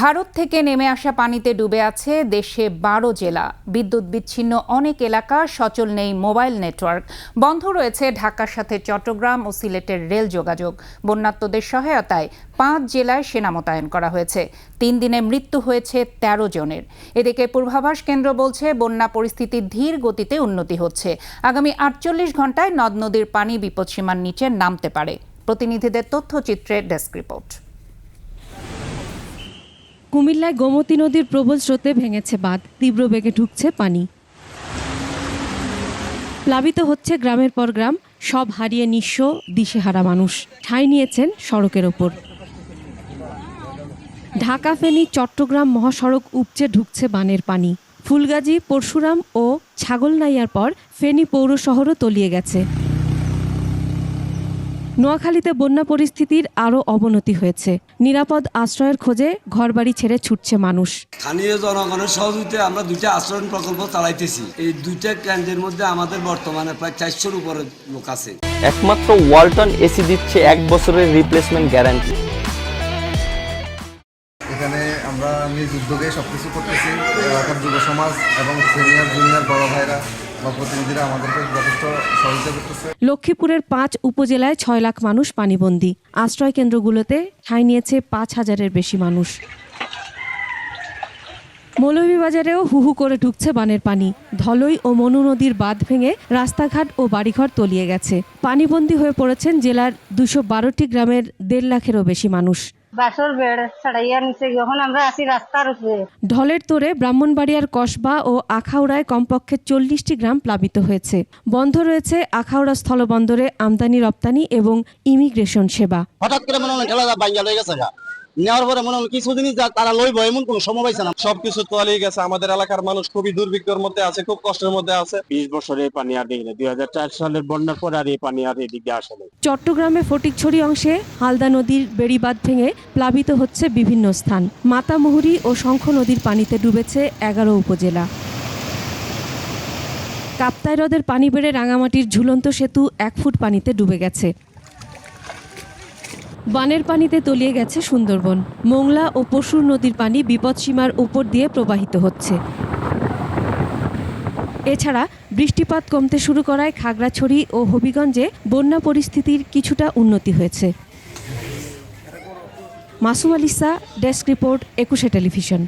ভারত থেকে নেমে আসা পানিতে ডুবে আছে দেশে বারো জেলা। বিদ্যুৎ বিচ্ছিন্ন অনেক এলাকা, সচল নেই মোবাইল নেটওয়ার্ক। বন্ধ রয়েছে ঢাকার সাথে চট্টগ্রাম ও সিলেটের রেল যোগাযোগ। বন্যাত্মদের সহায়তায় পাঁচ জেলায় সেনা মোতায়েন করা হয়েছে। তিন দিনে মৃত্যু হয়েছে ১৩ জনের। এদিকে পূর্বাভাস কেন্দ্র বলছে, বন্যা পরিস্থিতি ধীর গতিতে উন্নতি হচ্ছে। আগামী আটচল্লিশ ঘন্টায় নদ নদীর পানি বিপদসীমার নিচে নামতে পারে। প্রতিনিধিদের তথ্যচিত্রে ডেস্ক রিপোর্ট। কুমিল্লায় গোমতী নদীর প্রবল স্রোতে ভেঙেছে বাঁধ। তীব্র বেগে ঢুকছে পানি। প্লাবিত হচ্ছে গ্রামের পর গ্রাম, সব হারিয়ে নিঃস্ব দিশেহারা মানুষ। ঠাঁই নিয়েছেন সড়কের ওপর। ঢাকা, ফেনী, চট্টগ্রাম মহাসড়ক উপচে ঢুকছে বানের পানি। ফুলগাজী, পরশুরাম ও ছাগলনাইয়ার পর ফেনী পৌর শহরও তলিয়ে গেছে। নোয়াখালীতে বন্যা পরিস্থিতির আরও অবনতি হয়েছে। নিরাপদ আশ্রয়ের খোঁজে ঘরবাড়ি ছেড়ে ছুটছে মানুষ। স্থানীয় জনগণের সহযোগিতায় আমরা দুইটা আশ্রয়ণ প্রকল্প চালাইতেছি। এই দুইটা কেন্দ্রের মধ্যে আমাদের বর্তমানে প্রায় চারশোর উপরে লোক আছে। একমাত্র ওয়ালটন এসি দিচ্ছে এক বছরের রিপ্লেসমেন্ট গ্যারান্টি এখানে আমরা নিজ উদ্যোগে সব কিছু করতেছি। এলাকার যুব সমাজ এবং সিনিয়র জুনিয়র বড় ভাইরা লক্ষ্মীপুরের পাঁচ উপজেলায় ছয় লাখ মানুষ পানিবন্দী। আশ্রয় কেন্দ্রগুলোতে ঠাঁই নিয়েছে পাঁচ হাজারের বেশি মানুষ। মৌলভীবাজারেও হুহু করে ঢুকছে বানের পানি। ধলই ও মনু নদীর বাঁধ ভেঙে রাস্তাঘাট ও বাড়িঘর তলিয়ে গেছে। পানিবন্দী হয়ে পড়েছেন জেলার দুশো বারোটি গ্রামের দেড় লাখেরও বেশি মানুষ। বাসর বেড় ছাড়াইয়া নিছে যখন আমরা আছি রাস্তার উপরে। ঢলের তোরে ব্রাহ্মণবাড়িয়ার কসবা ও আখাউড়ায় কমপক্ষে চল্লিশটি গ্রাম প্লাবিত হয়েছে। বন্ধ রয়েছে আখাউড়া স্থলবন্দরে আমদানি রপ্তানি এবং ইমিগ্রেশন সেবা। হঠাৎ করে মনে হয় ঠেলা বাইঙ্গা গেছে গা। নেওয়ার পরে মনে হলো কিছুদিনই যা তারা লইব এমন কোনো সময় পাইছে না। সবকিছু তলিয়ে গেছে। আমাদের এলাকার মানুষ খুবই দুর্ভিক্ষর মধ্যে আছে খুব কষ্টের মধ্যে আছে। বিশ বছরের পানি আর দেখি না দুই হাজার চার সালের বন্যার পরে আর এই পানি আর এদিকে আসে না চট্টগ্রামে ফটিকছড়ি অংশে হালদা নদীর বেড়িবাঁধ ভেঙে প্লাবিত হচ্ছে বিভিন্ন স্থান। মাতামুহুরী ও শঙ্খ নদীর পানিতে ডুবেছে এগারো উপজেলা। কাপ্তাই হ্রদের পানি বেড়ে রাঙামাটির ঝুলন্ত সেতু এক ফুট পানিতে ডুবে গেছে। বানের পানিতে তলিয়ে গেছে সুন্দরবন। মোংলা ও পশুর নদীর পানি বিপদসীমার উপর দিয়ে প্রবাহিত হচ্ছে। এছাড়া বৃষ্টিপাত কমতে শুরু করায় খাগড়াছড়ি ও হবিগঞ্জে বন্যা পরিস্থিতির কিছুটা উন্নতি হয়েছে। Masum Alisa desk report, Ekushey television.